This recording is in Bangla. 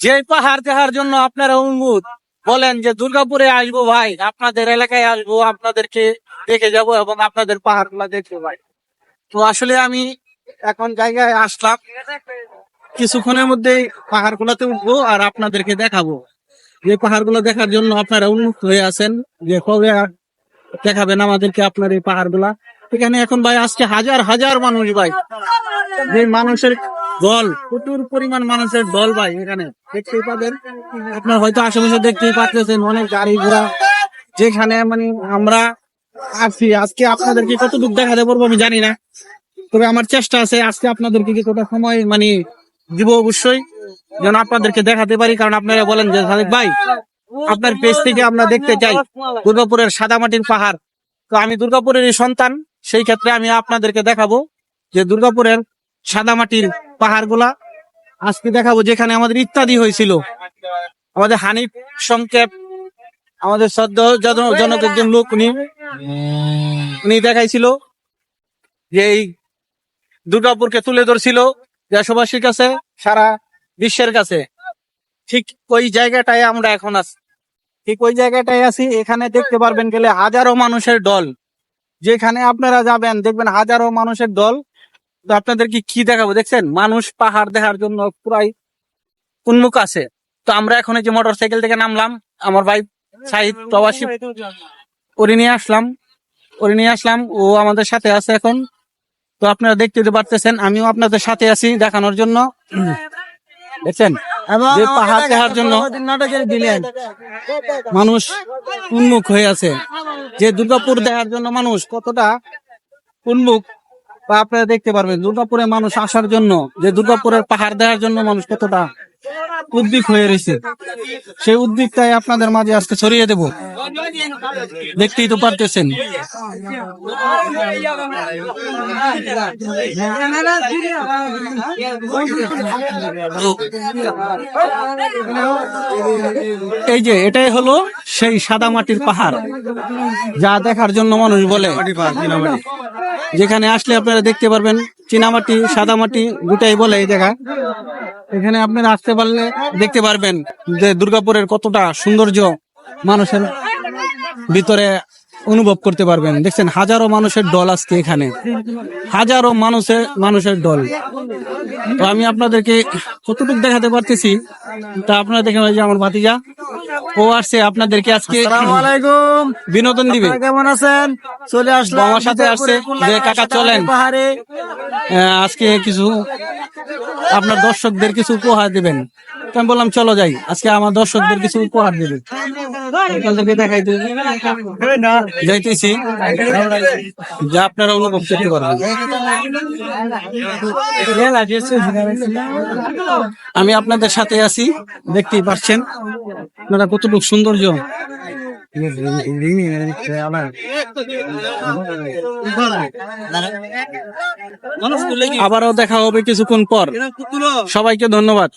যে পাহাড় দেখার জন্য আপনারা উন্মুখ, বলেন যে দুর্গাপুরে আসব ভাই, আপনাদের এলাকায় আসব, আপনাদেরকে দেখে যাব এবং আপনাদের পাহাড়গুলা দেখব ভাই। তো আসলে আমি এখন জায়গায় আসলাম, কিছুক্ষণের মধ্যেই পাহাড় গুলাতে উঠবো আর আপনাদেরকে দেখাবো। যে পাহাড়গুলো দেখার জন্য আপনারা উন্মুক্ত হয়ে আছেন, যে কবে দেখাবেন আমাদেরকে আপনার এই পাহাড়গুলা এখানে এখন ভাই, আজকে হাজার হাজার মানুষ ভাই। যে মানুষের দল, প্রচুর পরিমাণ মানুষের দল ভাই এখানে। দেখতেই পাবেন। আপনার হয়তো আশেপাশে দেখতেই পাচ্ছেন অনেক গাড়ি ঘোড়া। যেখানে মানে আমরা আছি। আজকে আপনাদেরকে কতটুকু দেখাতে পারব আমি জানি না। তবে আমার চেষ্টা আছে আজকে আপনাদেরকে কিছুটা সময় মানে দিব অবশ্যই। যেন আপনাদেরকে দেখাতে পারি। কারণ আপনারা বলেন যে, সাদিক ভাই, আপনার পেজ থেকে আমরা দেখতে চাই দুর্গাপুরের সাদামাটির পাহাড়। তো আমি দুর্গাপুরেরই সন্তান। সেই ক্ষেত্রে আমি আপনাদেরকে দেখাবো যে দুর্গাপুরের সাদামাটির পাহাড়গুলা আজকে দেখাবো যেখানে আমাদের ইত্যাদি হয়েছিল। আমাদের হানিফ সংক্ষেপ, আমাদের জনক একজন লোক উনি উনি দেখাইছিল যে এই দুর্গাপুরকে তুলে ধরছিল দেশবাসীর কাছে, সারা বিশ্বের কাছে। ঠিক ওই জায়গাটায় আমরা এখন আছি। ঠিক ওই জায়গাটায় আছি, এখানে দেখতে পারবেন গেলে হাজারো মানুষের দল। যেখানে আপনারা যাবেন, দেখবেন হাজারো মানুষের দল তো আপনাদেরকে কি দেখাবো? দেখছেন? মানুষ পাহাড় দেখার জন্য পুরাই উন্মুখ আছে। তো আমরা এখন এই যে মোটর সাইকেল থেকে নামলাম। আমার ভাই সাহিদ প্রবাসী ওরে নিয়ে আসলাম। ওরে নিয়ে আসলাম। ও আমাদের সাথে আছে এখন। তো আপনারা দেখতে তো পারতেছেন আমিও আপনাদের সাথে আছি দেখানোর জন্য। দেখছেন? যে পাহাড় দেখার জন্য দিলেন মানুষ উন্মুখ হয়ে আছে। যে দুর্গাপুর দেখার জন্য মানুষ কতটা উন্মুখ বা আপনারা দেখতে পারবেন দুর্গাপুরের মানুষ আসার জন্য, যে দুর্গাপুরের পাহাড় দেওয়ার জন্য মানুষ কতটা উদ্বিগ হয়ে রয়েছে। সেই উদ্বিগটাই আপনাদের মাঝে আজকে ছড়িয়ে দেব। দেখতেই তো পারতেছেন। এই যে, এটাই হলো সেই সাদা মাটির পাহাড়, যা দেখার জন্য মানুষ বলে। যেখানে আসলে আপনারা দেখতে পারবেন চীনামাটি সাদা মাটি দুটাই বলে এই জায়গা এখানে আপনারা আসতে পারলে দেখতে পারবেন যে দুর্গাপুরের কতটা সৌন্দর্য মানুষের ভিতরে অনুভব করতে পারবেন। দেখছেন, হাজারো মানুষের দল আজকে এখানে। হাজারো মানুষের মানুষের দল। তো আমি আপনাদেরকে কতটুকু দেখাতে পারতেছি, তা আপনারা দেখেন যে আমার ভাতিজা ও আসছে আপনাদেরকে আজকে আলাইকুম। বিনোদন দিবে। কেমন আছেন? চলে আসলাম আমার সাথে আসছে যে কাকা চলেন। পাহাড়ে। আজকে কিছু আপনার দর্শকদের কিছু উপহার দিবেন। আমি বললাম চলো যাই। আজকে আমার দর্শকদের কিছু উপহার দেবে। আপনাদেরকে দেখাইতে যাইতেছি। যা আপনারা অনুভব করতে পারবেন। আমি আপনাদের সাথে আছি, দেখতেই পাচ্ছেন। আপনারা কতটুকু সৌন্দর্য। আবারও দেখা হবে কিছুক্ষণ পর। সবাইকে ধন্যবাদ।